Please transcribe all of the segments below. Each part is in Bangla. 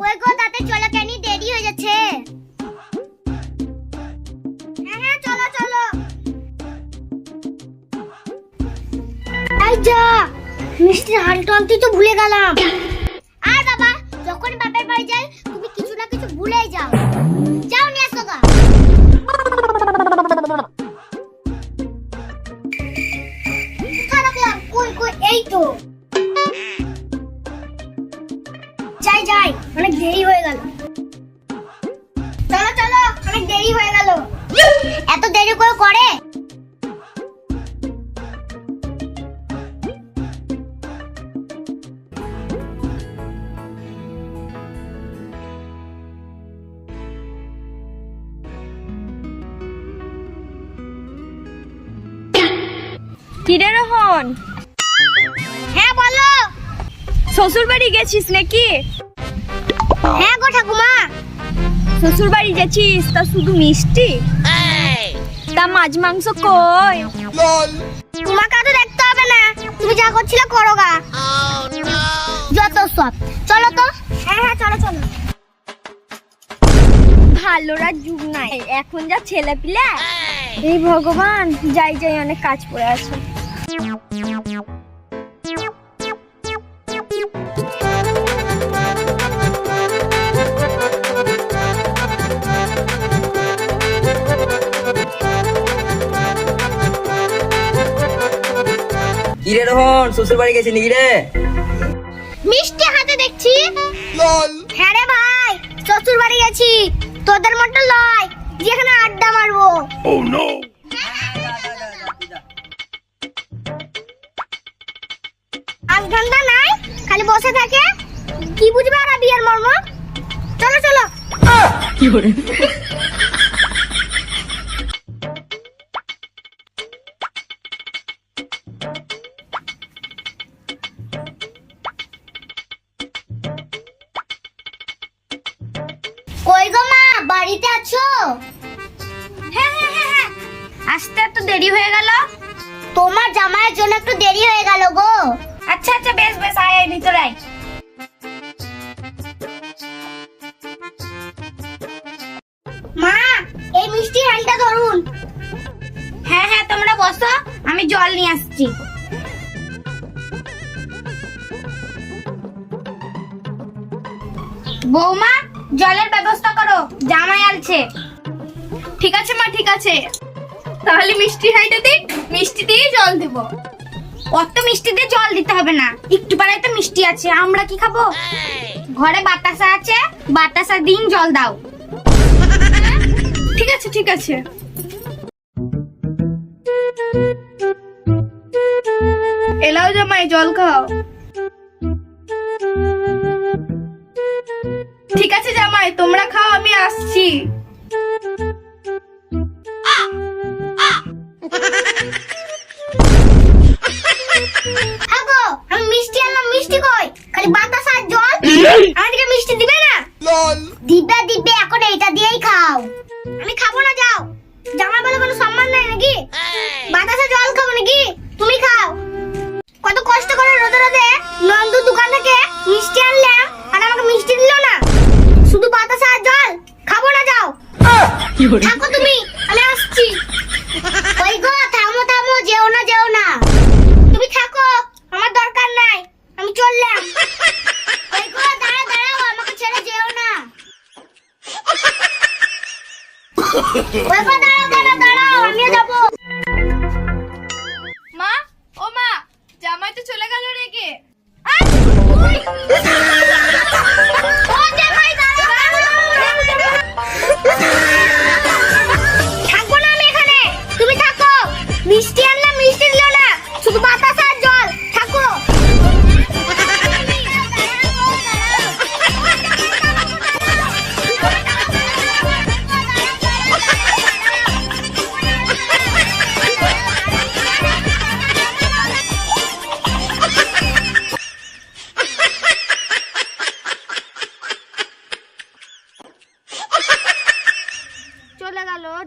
কই গো, তাতে চলো কেন, দেরি হয়ে যাচ্ছে। হ্যাঁ হ্যাঁ চলো চলো। এই যা, মিষ্টির হালটা আনতে তো ভুলে গেলাম। আর বাবা, যখন বাপের বাড়ি যাই, তুমি কিছু না কিছু ভুলেই যাও। যাও যাই যাই। অনেক দেরি হয়ে গেল। চলো চলো অনেক দেরি হয়ে গেল। এত দেরি করে করে? কিরে রোহন? হ্যাঁ বলো। শ্বশুর বাড়ি গেছিস নাকি? হ্যাঁ গো ঠাকুমা। শ্বশুর বাড়ি গেছিস তা শুধু মিষ্টি? তা মাছ মাংস কই? তোমাকে তো দেখতে হবে না। তুমি যা করছিলে করো গা। যত সব। চলো তো। হ্যাঁ হ্যাঁ চলো চলো। ভালোরা যুগ নাই। এখন যা ছেলে পিলে এই ভগবান যাই যাই অনেক কাজ পড়ে আছে। কিরে রোহন শ্বশুর বাড়ি গেছি নাকি রে? মিষ্টি হাতে দেখছি। হ্যাঁ রে ভাই শ্বশুর বাড়ি গেছি। তোদের মতো লয় যেখানে আড্ডা মারবো। আজ ঘণ্টা নাই খালি বসে থাকে। কি বুঝবে আর বিয়ের মর্ম? চলো চলো। কি কই বাড়িতে আছো? হ্যাঁ হ্যাঁ হ্যাঁ আসতে এত দেরি হয়ে গেল। তোমার জামাইয়ের জন্য একটু দেরি হয়ে গেল গো। আচ্ছা আচ্ছা বেশ বেশ আয় আয় ভিতরে আয়। মা এই মিষ্টি হাঁড়িটা ধরুন। হ্যাঁ হ্যাঁ তোমরা বসো আমি জল নিয়ে আসছি। বৌমা জলের ব্যবস্থা করো, জামাই আলছে ঠিক আছে মা, ঠিক আছে। তাহলে মিষ্টি হাইটা দিক মিষ্টি দিয়ে জল দেব। অত মিষ্টি দিয়ে জল দিতে হবে না। একটু পাড়ায় তো মিষ্টি আছে, আমরা কি খাব? ঘরে বাতাসা আছে, বাতাসা দিন জল দাও। ঠিক আছে ঠিক আছে। এলাও জামাই, জল খাও। তোমরা খাও আমি আসছি। থাকো তুমি আমি আসছি। ওই গো, থামো থামো, যেও না যেও না। তুমি থাকো, আমার দরকার নাই, আমি চললাম। ওই গো, দাঁড়াও দাঁড়াও, আমাকে ছেড়ে যেও না। ওই গো, দাঁড়াও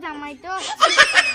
On my throat.